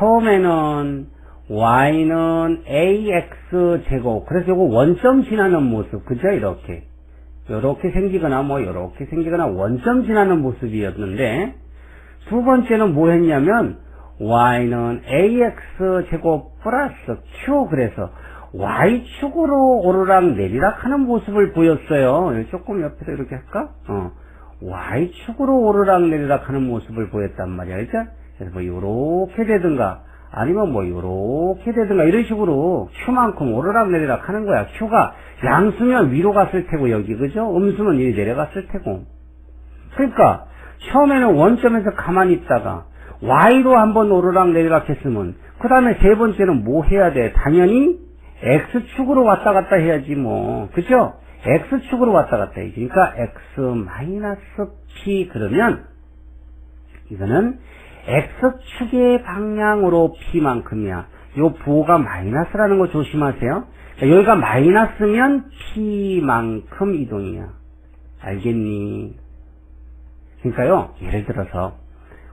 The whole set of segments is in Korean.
처음에는 y는 ax 제곱 그래서 요거 원점 지나는 모습 그죠 이렇게 요렇게 생기거나 뭐 요렇게 생기거나 원점 지나는 모습이었는데 두 번째는 뭐 했냐면 y는 ax 제곱 플러스 q 그래서 y축으로 오르락 내리락 하는 모습을 보였어요. 조금 옆에서 이렇게 할까? 어. y축으로 오르락 내리락 하는 모습을 보였단 말이야. 그죠? 그래서 뭐 요렇게 되든가 아니면 뭐 요렇게 되든가 이런 식으로 q만큼 오르락 내리락 하는 거야. q가 양수면 위로 갔을 테고 여기 그죠? 음수면 이리 내려갔을 테고. 그러니까 처음에는 원점에서 가만히 있다가 y로 한번 오르락 내리락 했으면 그 다음에 세 번째는 뭐 해야 돼? 당연히 x축으로 왔다 갔다 해야지 뭐 그죠? x축으로 왔다 갔다 해야지 그러니까 x 마이너스 p 그러면 이거는 x축의 방향으로 p만큼이야 요 부호가 마이너스라는 거 조심하세요 그러니까 여기가 마이너스면 p만큼 이동이야 알겠니? 그러니까요 예를 들어서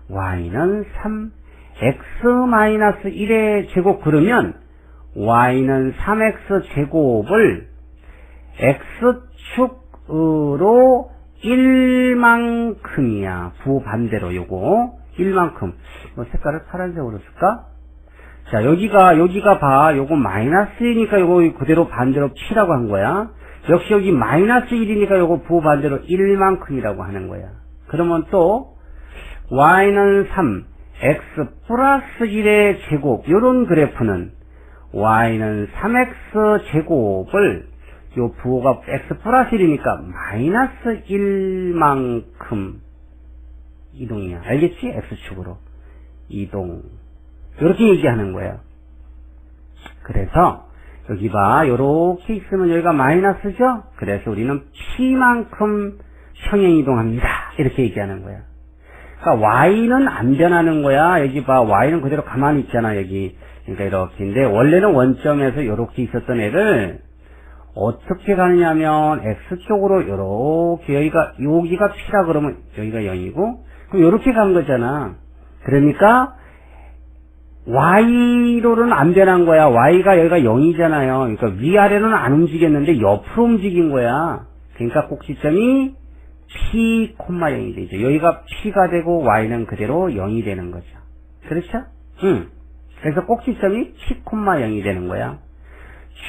y는 3 x-1의 제곱 그러면 y는 3x 제곱을 x축으로 1만큼이야. 부호 반대로 요거 1만큼. 뭐 색깔을 파란색으로 쓸까? 자, 여기가 여기가 봐. 요거 마이너스이니까 요거 그대로 반대로 p라고 한 거야. 역시 여기 마이너스 1이니까 요거 부호 반대로 1만큼이라고 하는 거야. 그러면 또 y는 3 x 플러스 1의 제곱 요런 그래프는 y는 3x 제곱을 요 부호가 x 플러스 1이니까 마이너스 1만큼 이동이야. 알겠지? x축으로. 이동. 이렇게 얘기하는 거예요. 그래서 여기 봐. 요렇게 있으면 여기가 마이너스죠? 그래서 우리는 p만큼 평행 이동합니다. 이렇게 얘기하는 거야. 그러니까 y는 안 변하는 거야. 여기 봐. y는 그대로 가만히 있잖아. 여기. 그러니까 이렇게인데 원래는 원점에서 이렇게 있었던 애를 어떻게 가느냐면 x쪽으로 이렇게 여기가 여기가 p라 그러면 여기가 0이고 그럼 이렇게 간 거잖아. 그러니까 y로는 안 변한 거야. y가 여기가 0이잖아요. 그러니까 위아래로는 안 움직였는데 옆으로 움직인 거야. 그러니까 꼭지점이 p, 0이 되죠. 여기가 p가 되고 y는 그대로 0이 되는 거죠. 그렇죠? 응. 그래서 꼭지점이 p, 0이 되는 거야.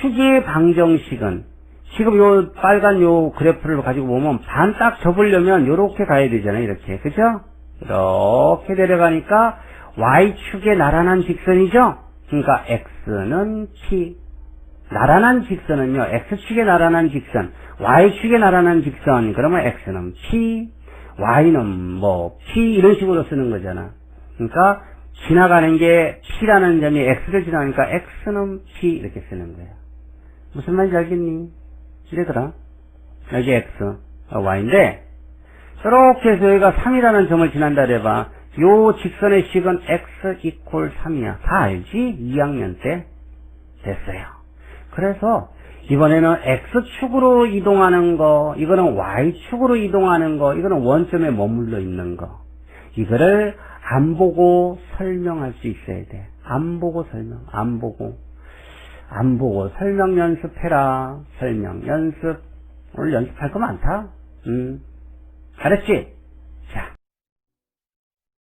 축의 방정식은 지금 요 빨간 요 그래프를 가지고 보면 반 딱 접으려면 요렇게 가야 되잖아요. 이렇게. 그죠? 이렇게 내려가니까 y축의 나란한 직선이죠? 그러니까 x는 p. 나란한 직선은요. x축의 나란한 직선, y축의 나란한 직선. 그러면 x는 p, y는 뭐 p 이런 식으로 쓰는 거잖아. 그러니까 지나가는 게 p라는 점이 x를 지나가니까 x는 p 이렇게 쓰는 거야. 무슨 말인지 알겠니? 이래더라. 여기 x, 어, y인데 이렇게 여기가 3이라는 점을 지난다 그래봐. 요 직선의 식은 x 이퀄 3이야. 다 알지? 2학년 때 됐어요. 그래서 이번에는 x축으로 이동하는 거, 이거는 y축으로 이동하는 거, 이거는 원점에 머물러 있는 거. 이거를 안 보고 설명할 수 있어야 돼. 안 보고 설명, 안 보고. 안 보고 설명 연습해라. 설명 연습. 오늘 연습할 거 많다. 음. 잘했지?